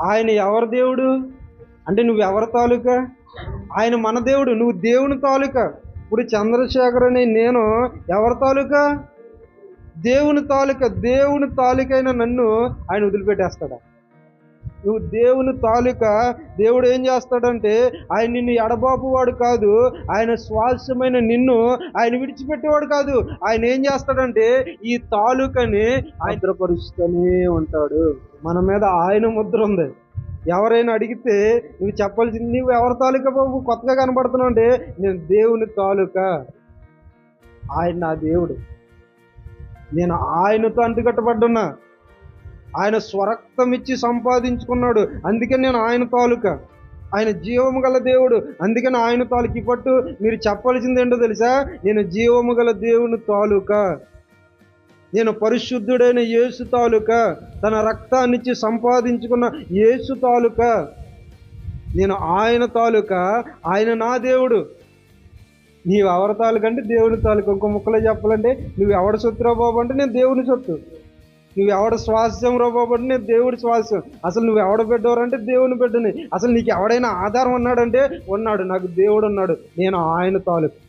ఆయన ఎవరి దేవుడు? అంటే నువ్వు ఎవరి తాలూకా? ఆయన మన దేవుడు నువ్వు దేవుని తాలూకా? ఇప్పుడు చంద్రశేఖర్ అని నేను ఎవరి తాలూకా? దేవుని తాలూకా దేవుని తాలూకైన నన్ను ఆయన వదిలిపెట్టేస్తాడా? నువ్వు దేవుని తాలూకా దేవుడు ఏం చేస్తాడంటే ఆయన నిన్ను ఎడబాపువాడు కాదు ఆయన స్వాస్యమైన నిన్ను ఆయన విడిచిపెట్టేవాడు కాదు. ఆయన ఏం చేస్తాడంటే ఈ తాలూకని భద్రపరుస్తూనే ఉంటాడు. మన మీద ఆయన ముద్ర ఉంది. ఎవరైనా అడిగితే నువ్వు చెప్పాల్సింది నువ్వు ఎవరి తాలూకా బాబు? కొత్తగా కనబడుతున్నావు అంటే నేను దేవుని తాలూకా. ఆయన నా దేవుడు. నేను ఆయనతో అంటుకట్టబడ్డున్నా. ఆయన స్వరక్తం ఇచ్చి సంపాదించుకున్నాడు. అందుకే నేను ఆయన తాలూకా. ఆయన జీవము గల దేవుడు. అందుకని ఆయన తాలూకి. పట్టు మీరు చెప్పాల్సింది ఏంటో తెలుసా? నేను జీవము గల దేవుని తాలూకా. నేను పరిశుద్ధుడైన యేసు తాలూకా. తన రక్తాన్నిచ్చి సంపాదించుకున్న యేసు తాలూకా. నేను ఆయన తాలూకా. ఆయన నా దేవుడు. నీవు ఎవరి తాలూకా అంటే దేవుని తాలూకా. ఇంకో ముక్కలో చెప్పాలంటే నువ్వు ఎవడ సొత్తురా బాబు అంటే నేను దేవుని సొత్తు. నువ్వు ఎవడ స్వాస్థ్యం రా దేవుడి స్వాస్థ్యం అసలు నువ్వు ఎవడ బిడ్డవారు అంటే దేవుని బిడ్డని. అసలు నీకు ఎవడైనా ఆధారం ఉన్నాడంటే ఉన్నాడు. నాకు దేవుడు ఉన్నాడు. నేను ఆయన తాలూకు.